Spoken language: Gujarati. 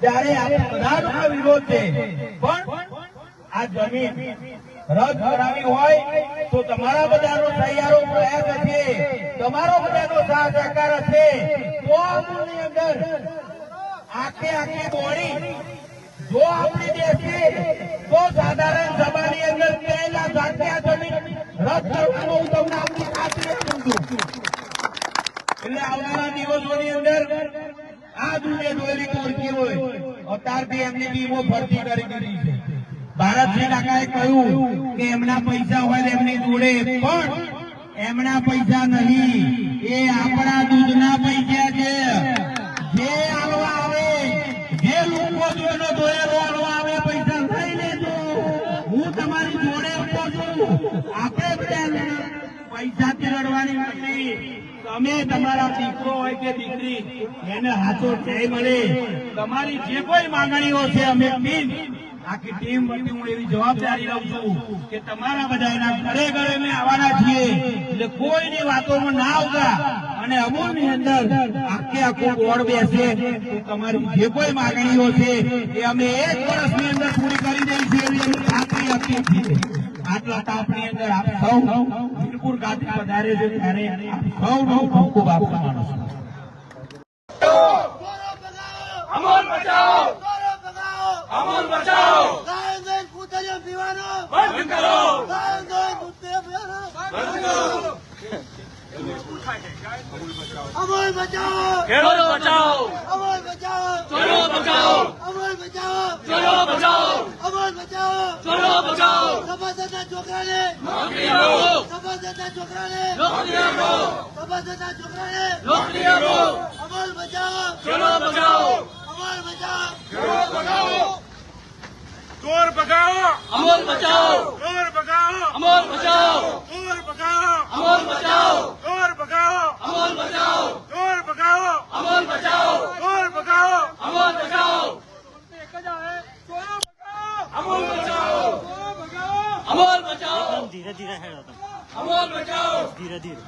ત્યારે બધાનો વિરોધ છે પણ આ જમીન રદ કરાવી હોય તો તમારા બધાનો સહિયારો પ્રયાસ છે તમારો બધાનો સાથ સહકાર હશે. તો અમૂલની અંદર આખે આખી બોડી જો આપણે દેશે તો સાધારણ એટલે આવનારા દિવસોની અંદર આ દુનિયા ડોયલી કોરકી હોય અત્યારથી એમની ટીમો ભરતી કરી દીધી છે. ભારતસિંહ કાકાએ કહ્યું કે એમના પૈસા હોય એમની જોડે, પણ એમના પૈસા નહીં. એ આપણા દૂધના પૈસા છે. જે આલવા આવે, જે લોકો જોયેલો જોયેલો આલવા આવે, પૈસા લઈ લેજો. હું તમારી જોડે આપો છું આપણે પૈસાથી લડવાની નથી તમે તમારા દીકરો હોય કે દીકરી, એને હાથો જય મળે? તમારી જે કોઈ માંગણીઓ છે, અમે ટીમ આખી ટીમ વતી હું એવી જવાબદારી લઉં છું કે તમારા બધાના ઘરે ઘરે અમે આવવાના છીએ. એટલે કોઈની વાતોમાં ના આવતા. અને અમૂલની અંદર આખે આખું બોર્ડ બેસે તમારી જે કોઈ માંગણીઓ છે, એ અમે એક વર્ષની અંદર પૂરી કરી દઈશું એવી અમે ખાતરી આપીએ છીએ. આટલા તાપની અંદર આપ સૌ વીરપુર ગાદી પધારે છે ત્યારે આપ સૌનો ખૂબ ખૂબ આભાર માનું છું. અમોલ બચાવો! અમોલ બચાવો! બંધ કરો! ખેડૂત બચાવો ચોરો બચાવો અમોલ બચાવો ચોરો બચાવો અમોલ બચાવો ચોરો બચાવો સભાસદના છોકરાને! નોકરી આપો! સભાસદના છોકરાને! નોકરી આપો! સભાસદના છોકરાને! નોકરી આપો! અમોલ બચાવો ચોરો બચાવો અમોલ બચાવો ચોરો બચાવો ચોર ભગાવો અમોલ બચાવો! ચોર અમોલ બચાવો ચોર ભગાવો અમોલ બચાવો ચોર ભગાવો અમોલ બચાવો ચોર ભગાવો અમોલ બચાવો અમોલ બચાવો અમોલ બચાવો ધીરે ધીરે હેડો તમે. ધીરે ધીરે.